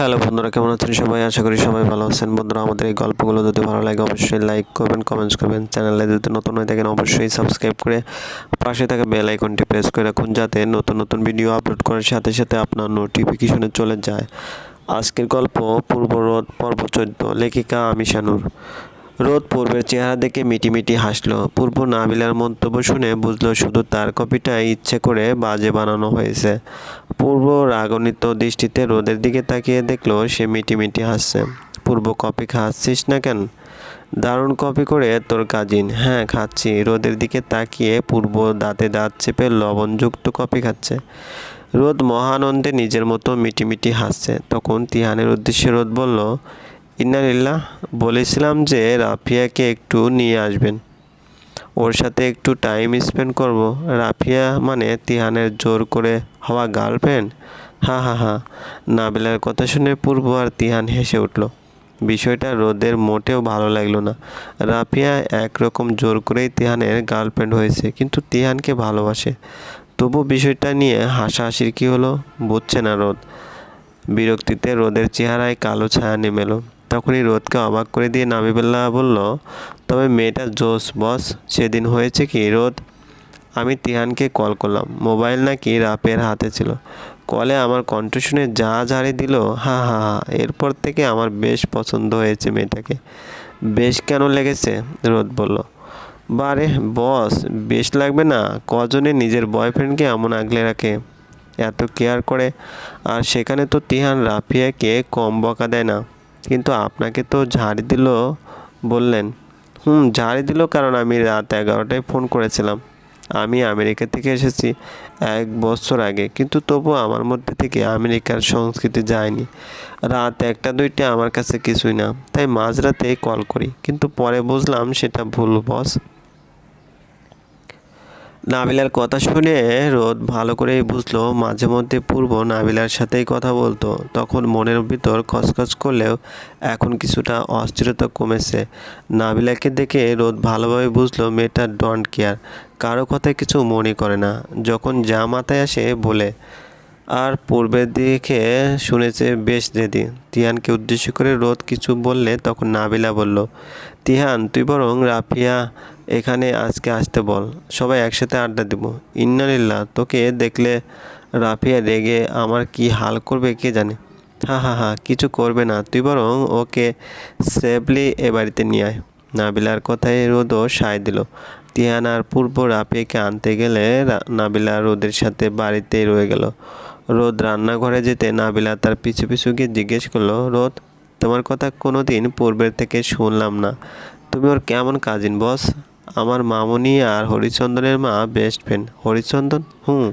Hello বন্ধুরা, কেমন আছেন সবাই? আশা করি সবাই ভালো আছেন। বন্ধুরা, আমাদের এই গল্পগুলো যদি ভালো লাগে, অবশ্যই লাইক করবেন কমেন্টস করবেন। চ্যানেলে যদি নতুন হয়ে থাকেন, অবশ্যই সাবস্ক্রাইব করে পাশে থাকা বেল আইকনটি প্রেস করে রাখুন, যাতে নতুন নতুন ভিডিও আপলোড করার সাথে সাথে আপনার নোটিফিকেশনে চলে যায়। আজকের গল্প পূর্বরোধ পর্ব চৈত্র লেখিকা আমিশানুর। রোদ পূর্বের চেহারা দেখে মিটিমিটি হাসলো। পূর্ব নাবিলার মন্তব্য শুনে বুঝলো শুধু তার কপিটাই ইচ্ছে করে বাজে বানানো হয়েছে। পূর্ব রাগনিত দৃষ্টিতে রোদের দিকে তাকিয়ে দেখল সে মিটিমিটি হাসছে। পূর্ব কপি খাচ্ছিস না কেন? দারুণ কপি করে তোর কাজিন। হ্যাঁ খাচ্ছি। রোদের দিকে তাকিয়ে পূর্ব দাঁতে দাঁত চেপে লবণযুক্ত কপি খাচ্ছে। রোদ মহানন্দে নিজের মতো মিটিমিটি হাসছে। তখন তিহানের উদ্দেশ্যে রোদ বলল ইন্নালিল্লাহ, বলেছিলাম যে রাফিয়াকে একটু নিয়ে আসবেন। ওর সাথে একটু টাইম স্পেন্ড করব। রাফিয়া মানে তিহানের জোর করে হওয়া গার্লফ্রেন্ড হা হা হা। নাবিলার কথা শুনে পূর্ব আর তিহান হেসে উঠল। বিষয়টা রোদের মোটেও ভালো লাগল না। রাফিয়া একরকম জোর করেই তিহানের গার্লফ্রেন্ড হয়েছে, কিন্তু তিহানকে ভালোবাসে। তবু বিষয়টা নিয়ে হাসাহাসির কী হলো, বুঝছে না রোদ। বিরক্তিতে রোদের চেহারায় কালো ছায়া নেমে এলো তখনই রোদকে অবাক করে দিয়ে নাবিবুল্লাহ বলল, তবে মেয়েটা জোস বস, সেদিন হয়েছে কি রোদ? আমি তিহানকে কল করলাম, মোবাইল নাকি রাপের হাতে ছিল। কলে আমার কণ্ঠ শুনে যা ঝাড়ি দিল, হা হা হা, এরপর থেকে আমার বেশ পছন্দ হয়েছে মেয়েটাকে। বেশ কেন লেগেছে? রোদ বলল। বারে, বস, বেশ লাগবে না, কজনে নিজের বয়ফ্রেন্ডকে এমন আগলে রাখে, এত কেয়ার করে। আর সেখানে তো তিহান রাফিয়াকে কম বকা দেয় না। কিন্তু আপনাকে তো ঝাড়ি দিল বললেন। হুম, ঝাড়ি দিল কারণ আমি রাত এগারোটায় ফোন করেছিলাম। আমি আমেরিকা থেকে এসেছি এক বছর আগে, কিন্তু তবু আমার মধ্যে থেকে আমেরিকার সংস্কৃতি যায়নি। রাত একটা দুইটা আমার কাছে কিছুই না, তাই মাঝরাতে কল করি, কিন্তু পরে বুঝলাম সেটা ভুল, বস। নাবিলার কথা শুনে রোদ ভালো করেই বুঝলো, মাঝে মধ্যে পূর্ব নাবিলার সাথেই কথা বলতো। তখন মনের ভিতর খসখস করলেও এখন কিছুটা অস্থিরতা কমেছে। নাবিলাকে দেখে রোদ ভালোভাবে বুঝলো, মেয়েটা ডন্ট কেয়ার কারও কথায় কিছু মনে করে না। যখন যা মাথায় আসে বলে আর পূর্বের দিকে শুনেছে, বেশ জেদি তিহানকে উদ্দেশ্য করে রোদ কিছু বললে তখন নাবিলা বলল, তিহান, তুই বরং রাফিয়া এখানে আজকে আসতে বল। সবাই একসাথে আড্ডা দিব। ইন্নালিল্লাহ, তোকে দেখলে রাফিয়া রেগে আমার কি হাল করবে কে জানে? হা হা হা, কিছু করবে না। তুই বরং ওকে সেফলি এ বাড়িতে নিয়ে আয়। নাবিলার কথায় রোদও সায় দিল। তিহান আর পূর্ব রাফিয়াকে আনতে গেলে নাবিলা রোদের সাথে বাড়িতেই রয়ে গেল। রোদ রান্নাঘরে যেতে নাবিলা তার পিছু পিছু গিয়ে জিজ্ঞেস করল, রোদ, তোমার কথা কোনো দিন পূর্বের থেকে শুনলাম না। তুমি ওর কেমন কাজিন বস আমার মামনি আর হরিচন্দনের মা বেস্ট ফ্রেন্ড হরিচন্দন? হুম।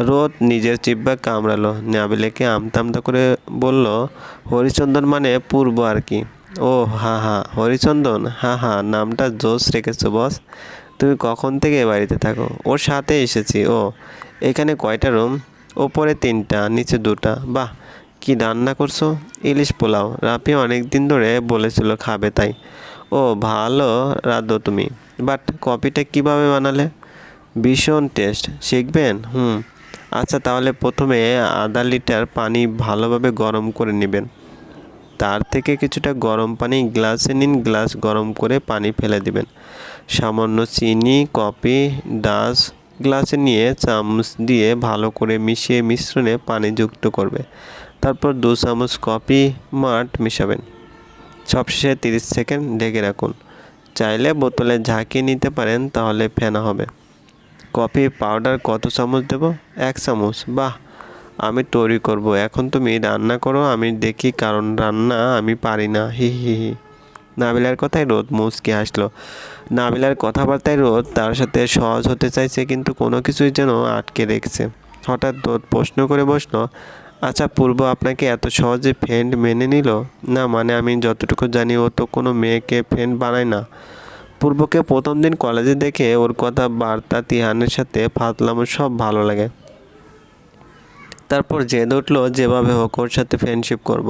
রোদ নিজের চিব্বা কামড়ালো। নাবিলাকে আমতা আমতা করে বলল, হরিচন্দন মানে পূর্ব আর কি। ও, হা হা। হরিচন্দন? হা হা, নামটা জোস রেখেছো বস তুমি কখন থেকে বাড়িতে থাকো? ওর সাথে এসেছি। ও, এখানে কয়টা রুম ওপরে তিনটা, নিচে দুটা। বাহ, কি রান্না করছ? ইলিশ পোলাও। রাফি অনেক দিন ধরে বলেছিল খাবে তাই। ও, ভালো, রাধো তুমি। বাট কপিটা কীভাবে বানালে? ভীষণ টেস্ট। শিখবেন? হুম। আচ্ছা তাহলে প্রথমে আধা লিটার পানি ভালোভাবে গরম করে নেবেন। তার থেকে কিছুটা গরম পানি গ্লাসে নিন, গ্লাস গরম করে পানি ফেলে দিবেন। সামান্য চিনি, কফি, ডাস গ্লাসে নিয়ে চামচ দিয়ে ভালো করে মিশিয়ে মিশ্রণে পানি যুক্ত করবে। তারপর দু চামচ কফি মাঠ মেশাবেন। সবশেষে তিরিশ সেকেন্ড ঢেকে রাখুন। চাইলে বোতলে ঝাঁকিয়ে নিতে পারেন, তাহলে ফেনা হবে। কফি পাউডার কত চামচ দেব? এক চামচ। বাহ! আমি তৈরি করব। এখন তুমি রান্না করো, আমি দেখি কারণ রান্না আমি পারি না। হি হি হি। নাবিলার কথায় রোদ মুচকে আসলো নাবিলার কথাবার্তায় রোদ তার সাথে সহজ হতে চাইছে, কিন্তু কোনো কিছুই যেন আটকে রেখেছে। হঠাৎ রোদ প্রশ্ন করে বসল আচ্ছা পূর্ব আপনাকে এত সহজে ফ্রেন্ড মেনে নিল? না মানে আমি যতটুকু জানি ও তো কোনো মেয়েকে ফ্রেন্ড বানায় না। পূর্বকে প্রথম দিন কলেজে দেখে ওর কথা বার্তা তিহানের সাথে ফাতলামো, সব ভালো লাগে। তারপর জেদ উঠল, যেভাবে হোক ওর সাথে ফ্রেন্ডশিপ করব।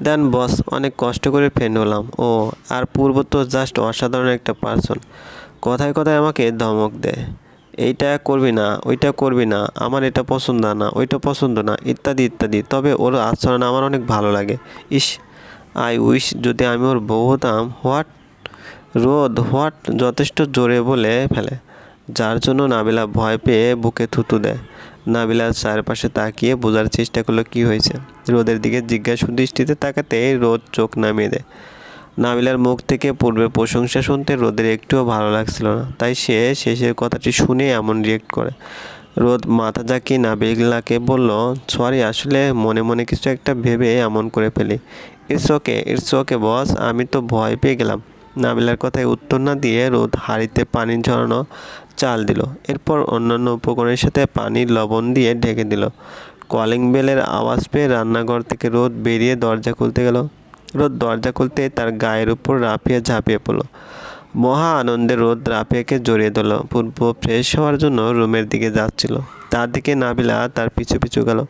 দেন বস, অনেক কষ্ট করে ফ্রেন্ড হলাম ও, আর পূর্ব তো জাস্ট অসাধারণ একটা পার্সন কথায় কথায় আমাকে ধমক দেয়। এইটা করবি না, ওইটা করবি না, আমার এটা পছন্দ না, ওইটা পছন্দ না, ইত্যাদি ইত্যাদি। তবে ওর আচরণ আমার অনেক ভালো লাগে। ইস আই উইশ যদি আমি ওর বউ হতাম হোয়াট রোদ হোয়াট যথেষ্ট জোরে বলে ফেলে। যার জন্য নাবিলা ভয় পেয়ে বুকে থুতু দেয়। নাবিলা চারপাশে তাকিয়ে বোঝার চেষ্টা করল কি হয়েছে। রোদের দিকে জিজ্ঞাসু দৃষ্টিতে তাকাতে রোদ চোখ নামিয়ে দেয়। নাবিলার মুখ থেকে পূর্বে প্রশংসা শুনতে রোদের একটুও ভালো লাগছিল না, তাই সে শেষের কথাটি শুনে এমন রিয়েক্ট করে। রোদ মাথা জাকিয়ে নাবিলাকে বলল, সরি, আসলে মনে মনে কিছু একটা ভেবে এমন করে ফেলি। ইটস ওকে ইটস ওকে বস আমি তো ভয় পেয়ে গেলাম। নাবিলার কথায় উত্তর না দিয়ে রোদ হাঁড়িতে পানি ঝরানো চাল দিল। এরপর অন্যান্য উপকরণের সাথে পানির লবণ দিয়ে ঢেকে দিল। কলিং বেলের আওয়াজ পেয়ে রান্নাঘর থেকে রোদ বেরিয়ে দরজা খুলতে গেল। রোদ দরজা খুলতে তার গায়ের উপর রাফিয়া ঝাঁপিয়ে পড়ল। মহা আনন্দে রোদ রাফিয়াকে জড়িয়ে দিল পূর্ব ফ্রেশ হওয়ার জন্য রুমের দিকে যাচ্ছিল। তার দিকে নাবিলা তার পিছু পিছু গেল।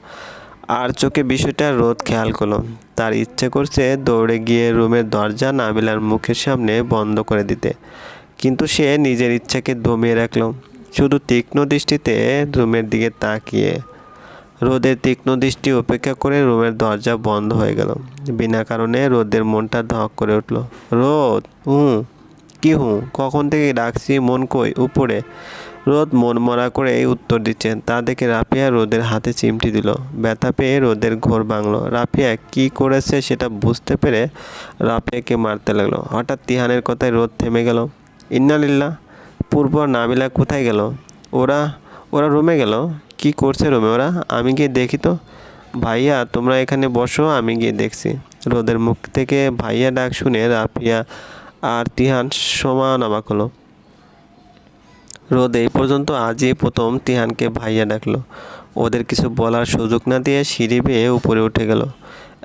আর চোখে বিষয়টা রোদ খেয়াল করল। তার ইচ্ছে করছে দৌড়ে গিয়ে রুমের দরজা নাবিলার মুখের সামনে বন্ধ করে দিতে। কিন্তু সে নিজের ইচ্ছাকে দমিয়ে রাখল। শুধু তীক্ষ্ণ দৃষ্টিতে রুমের দিকে তাকিয়ে রোদের তীক্ষ্ণ দৃষ্টি উপেক্ষা করে রুমের দরজা বন্ধ হয়ে গেল। বিনা কারণে রোদের মনটা ধক করে উঠল। রোদ? হুঁ। কি হুঁ? কখন থেকে ডাকছি? মন কই? উপরে। রোদ মন মরা করে এই উত্তর দিচ্ছে। তা দেখে রাফিয়া রোদের হাতে চিমটি দিল। ব্যথা পেয়ে রোদের ঘোর ভাঙলো। রাফিয়া কি করেছে সেটা বুঝতে পেরে রাফিয়াকে মারতে লাগল। হঠাৎ তিহানের কথায় রোদ থেমে গেল। ইন্নালিল্লা পূর্ব নাবিলা কোথায় গেল? ওরা ওরা রুমে গেল? কি করছে রুমে ওরা? আমি গিয়ে দেখি তো। ভাইয়া, তোমরা এখানে বসো, আমি গিয়ে দেখছি। রোদের মুখ থেকে ভাইয়া ডাক শুনে রাফিয়া আর তিহান সমান অবাক হলো। রোদ এই পর্যন্ত আজই প্রথম তিহানকে ভাইয়া ডাকলো। ওদের কিছু বলার সুযোগ না দিয়ে সিঁড়ি বেয়ে উপরে উঠে গেল।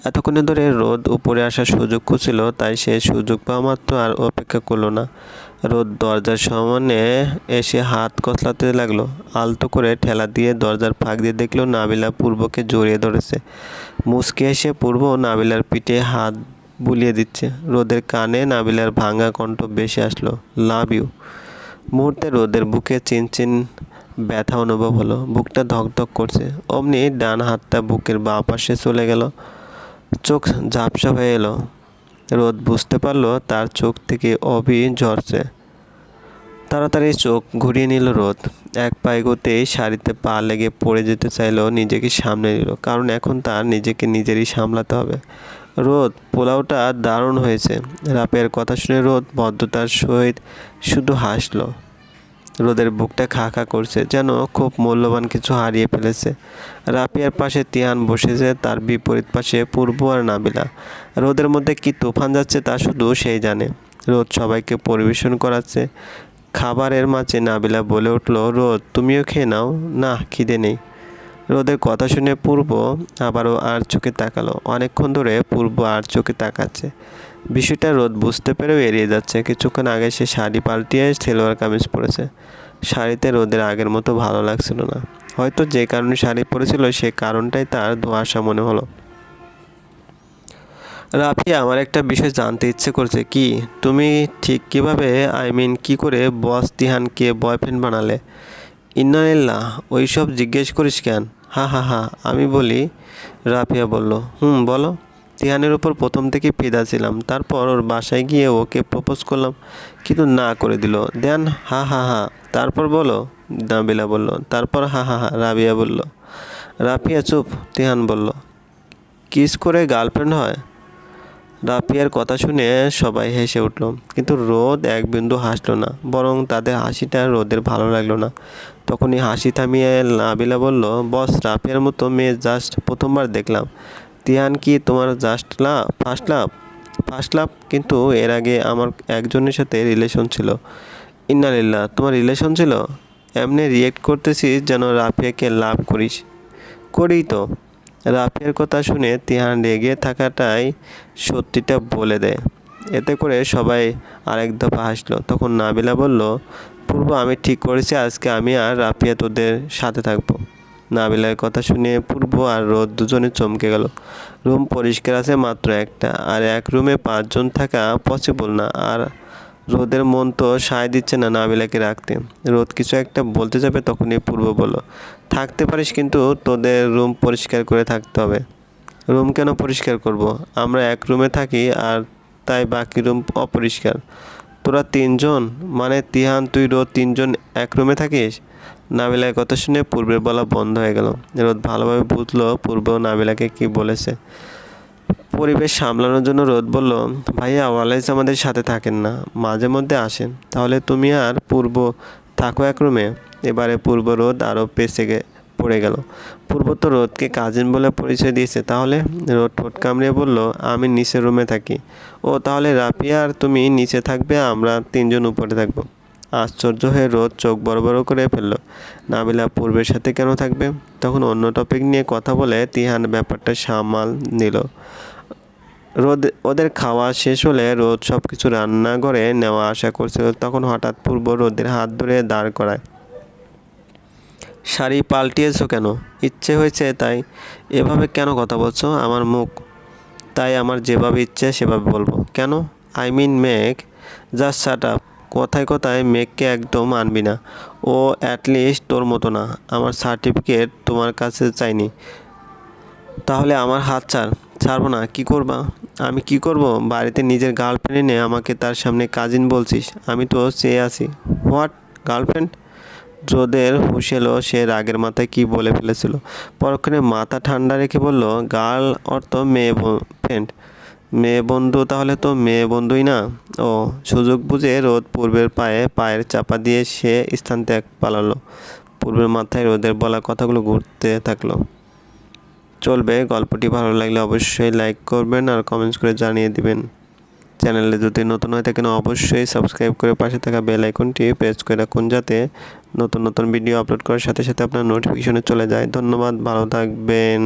এতক্ষণে ধরে রোদ উপরে আসার সুযোগ খুঁজছিল, তাই সে সুযোগ পাওয়া মাত্র আর অপেক্ষা করল না। রোদ দরজার সামনে এসে হাত কসলাতে লাগল। আলতো করে ঠেলা দিয়ে দরজার ফাঁক দিয়ে দেখল নাবিলা পূর্বকে জড়িয়ে ধরেছে। মুসকে এসে পূর্ব নাবিলার পিঠে হাত বুলিয়ে দিচ্ছে। রোদের কানে নাবিলার ভাঙা কণ্ঠ বেশি আসলো, লাভ ইউ। মুহূর্তে রোদের বুকে চিনচিন ব্যথা অনুভব হলো। বুকটা ধকধক করছে। অমনি ডান হাতটা বুকের বাঁ পাশে চলে গেল। চোখ ঝাপসা হয়ে এলো। রোদ বুঝতে পারল তার চোখ থেকে অবি ঝরছে। তাড়াতাড়ি চোখ ঘুরিয়ে নিল রোদ। এক পায়ে গোতেই শাড়িতে পা লেগে পড়ে যেতে চাইলেও নিজেকে সামনে নিল, কারণ এখন তার নিজেকে নিজেরই সামলাতে হবে। রোদ, পোলাওটা দারুণ হয়েছে। রাপের কথা শুনে রোদ ভদ্রতার সহিত শুধু হাসলো। রোদের বুকটা খা খা করছে, যেন খুব মূল্যবান কিছু হারিয়ে ফেলেছে। রাপিয়ার পাশে তিয়ান বসেছে, তার বিপরীত পাশে পূর্ব আর নাবিলা। রোদের মধ্যে কি তুফান যাচ্ছে তা শুধু সেই জানে। রোদ সবাইকে পরিবেশন করাচ্ছে। খাবারের মাঝে নাবিলা বলে উঠল, রোদ, তুমিও খেয়ে নাও। না, খিদে নেই। রোদের কথা শুনে পূর্ব আবারও আর চোখে তাকালো। অনেকক্ষণ ধরে পূর্ব আর চোখে তাকাচ্ছে। বিষয়টা রোদ বুঝতে পেরেও এড়িয়ে যাচ্ছে। কিছুক্ষণ আগে সে শাড়ি পাল্টিয়ে সেলোয়ার কামিজ পরেছে। শাড়িতে রোদের আগের মতো ভালো লাগছিল না। হয়তো যে কারণে শাড়ি পরেছিল, সে কারণটাই তার ধোয়াশা মনে হলো। রাফি, আমার একটা বিষয় জানতে ইচ্ছে করছে। কি? তুমি ঠিক কীভাবে আই মিন কি করে বস তিহানকে বয়ফ্রেন্ড বানালে? ইন্নালিল্লাহ ওই সব জিজ্ঞেস করিস কেন? হা হা হা, আমি বলি, রাফিয়া বলল, হুম, বলো। তিহানের ওপর প্রথম থেকে পেদা ছিলাম। তারপর ওর বাসায় গিয়ে ওকে প্রপোজ করলাম, কিন্তু না করে দিল। দেন হা হা হা। তারপর বলো নাবিলা বলল, তারপর হা হা হা, রাবিয়া বলল। রাফিয়া চুপ, তিহান বলল, কিস করে গার্লফ্রেন্ড হয়? রাফিয়ার কথা শুনে সবাই হেসে উঠল। কিন্তু রোদ এক বিন্দু হাসলো না, বরং তাদের হাসিটা রোদের ভালো লাগল না। তখনই হাসি থামিয়ে নাবিলা বলল, বস, রাফিয়ার মতো মেয়ে জাস্ট প্রথমবার দেখলাম। তিয়ান কি তোমার just love first love first love কিন্তু এর আগে আমার একজনের সাথে রিলেশন ছিল। ইন্নালিল্লাহ তোমার রিলেশন ছিল? এমনি রিয়েক্ট করতেছিস যেন রাফিয়াকে লাভ করিস। করি তো। রাফিয়ার কথা শুনে তিহান রেগে থাকাটাই সত্যিটা বলে দেয়। এতে করে সবাই আরেক দফা হাসলো। তখন নাবিলা বলল, পূর্ব, আমি ঠিক করেছি, আজকে আমি আর রাফিয়া তোদের সাথে থাকব। নাবিলার কথা শুনে পূর্ব আর রোদ দুজনে চমকে গেল। রুম পরিষ্কার আছে মাত্র একটা, আর এক রুমে পাঁচজন থাকা পসিবল না, আর রোদের মন তো সায় দিচ্ছে না নাবিলাকে রাখতে। রোদ কিছু একটা বলতে যাবে, তখনই পূর্ব বলল থাকতে পারিস কিন্তু তোদের রুম পরিষ্কার করে থাকতে হবে। রুম কেন পরিষ্কার করব। আমরা এক রুমে থাকি আর তাই বাকি রুম অপরিষ্কার। তোরা তিনজন? মানে তিহান, তুই, রোদ তিনজন এক রুমে থাকিস? নাবিলার কথা শুনে পূর্বের বলা বন্ধ হয়ে গেল। রোদ ভালোভাবে বুঝলো পূর্ব নাবিলাকে কি বলেছে। পরিবেশ সামলানোর জন্য রোদ বলল, ভাইয়া, ওয়ালাইস আমাদের সাথে থাকেন না, মাঝে মধ্যে আসেন। তাহলে তুমি আর পূর্ব থাকো এক রুমে এবারে পূর্ব রোদ আরও পেছে পড়ে গেল। পূর্ব তো রোদকে কাজিন বলে পরিচয় দিয়েছে। তাহলে রোদ ঠোঁট কামড়িয়ে বলল, আমি নিচের রুমে থাকি। ও, তাহলে রাপিয়া আর তুমি নিচে থাকবে, আমরা তিনজন উপরে থাকব। আশ্চর্য হয়ে রোদ চোখ বড় বড় করে ফেলল। নাবিলা পূর্বের সাথে কেন থাকবে? তখন অন্য টপিক নিয়ে কথা বলে তিহান ব্যাপারটা সামাল নিল রোদ, ওদের খাওয়া শেষ হলে রোদ সব কিছু রান্নাঘরে নেওয়া আশা করছিল। তখন হঠাৎ পূর্ব রোদের হাত ধরে দাঁড় করায়। শাড়ি পাল্টিয়েছো কেন? ইচ্ছে হয়েছে তাই। এভাবে কেন কথা বলছো? আমার মুখ। তাই আমার যেভাবে ইচ্ছে, সেভাবে বলব। কেন? I mean make just shut up কথায় কথায় মেঘকে একদম আনবি না। ও অ্যাটলিস্ট তোর মতো না। আমার সার্টিফিকেট তোমার কাছে চাইনি। তাহলে আমার হাত ছাড়। ছাড়বো না। কি করবা? আমি কি করব? বাড়িতে নিজের গার্লফ্রেন্ড এনে আমাকে তার সামনে কাজিন বলছিস? আমি তো চেয়ে আছি। হোয়াট গার্লফ্রেন্ড রোদের হুশ এলো, সে রাগের মাথায় কি বলে ফেলেছিল? পরক্ষণে মাথা ঠান্ডা রেখে বলল গার্ল অর্থ মেয়ে ফ্রেন্ড মেয়ে বন্ধু তাহলে তো মেয়ে বন্ধুই না? ও সুযোগ বুঝে রোদ পূর্বের পায়ে পায়ের চাপা দিয়ে সে স্থান ত্যাগ পালালো। পূর্বের মাথায় রোদের বলা কথাগুলো ঘুরতে থাকল। চলবে, গল্পটি ভালো লাগলে অবশ্যই লাইক করবেন আর কমেন্টস করে জানিয়ে দিবেন। চ্যানেলে যদি নতুন হয়ে থাকেন, অবশ্যই সাবস্ক্রাইব করে পাশে থাকা বেল আইকনটি প্রেস করে রাখুন যাতে নতুন নতুন ভিডিও আপলোড করার সাথে সাথে আপনার নোটিফিকেশনে চলে যায়। ধন্যবাদ, ভালো থাকবেন।